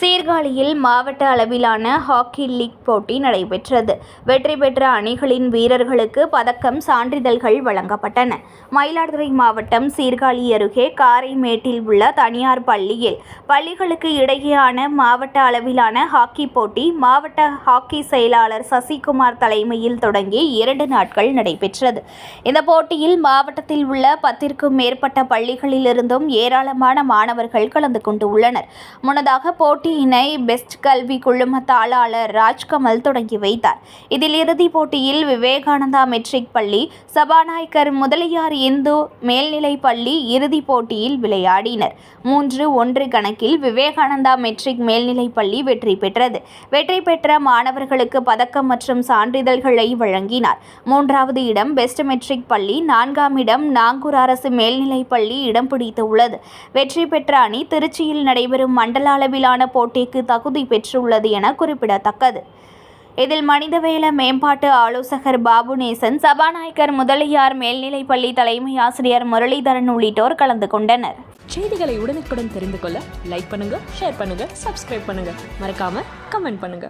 சீர்காழியில் மாவட்ட அளவிலான ஹாக்கி லீக் போட்டி நடைபெற்றது. வெற்றி பெற்ற அணிகளின் வீரர்களுக்கு பதக்கம் சான்றிதழ்கள் வழங்கப்பட்டன. மயிலாடுதுறை மாவட்டம் சீர்காழி அருகே காரைமேட்டில் உள்ள தனியார் பள்ளியில் பள்ளிகளுக்கு இடையேயான மாவட்ட அளவிலான ஹாக்கி போட்டி மாவட்ட ஹாக்கி செயலாளர் சசிகுமார் தலைமையில் தொடங்கி இரண்டு நாட்கள் நடைபெற்றது. இந்த போட்டியில் மாவட்டத்தில் உள்ள பத்திற்கும் மேற்பட்ட பள்ளிகளிலிருந்தும் ஏராளமான மாணவர்கள் கலந்து கொண்டு உள்ளனர். முன்னதாக போட்டியினை பெஸ்ட் கல்வி குழும தாளாளர் ராஜ்கமல் தொடங்கி வைத்தார். இதில் இறுதிப் போட்டியில் விவேகானந்தா மெட்ரிக் பள்ளி சபாநாயகர் முதலியார் இந்து மேல்நிலைப் பள்ளி இறுதிப் போட்டியில் விளையாடினர். மூன்று ஒன்று கணக்கில் விவேகானந்தா மெட்ரிக் மேல்நிலைப் பள்ளி வெற்றி பெற்றது. வெற்றி பெற்ற மாணவர்களுக்கு பதக்கம் மற்றும் சான்றிதழ்களை வழங்கினார். மூன்றாவது இடம் பெஸ்ட் மெட்ரிக் பள்ளி நான்காம் இடம் நாங்கூர் அரசு மேல்நிலைப் பள்ளி இடம் பிடித்துள்ளது வெற்றி பெற்ற அணி திருச்சியில் நடைபெறும் மண்டல அளவிலான போட்டிக்கு தகுதி பெற்றுள்ளது என குறிப்பிடத்தக்கது. இதில் மனிதவேல மேம்பாட்டு ஆலோசகர் பாபு நேசன் சபாநாயகர் முதலியார் மேல்நிலைப் பள்ளி தலைமை ஆசிரியர் முரளிதரன் உள்ளிட்டோர் கலந்து கொண்டனர். செய்திகளை உடனுக்குடன் தெரிந்து கொள்ள லைக் பண்ணுங்க ஷேர் பண்ணுங்க சப்ஸ்கிரைப் பண்ணுங்க. மறக்காம கமெண்ட் பண்ணுங்க.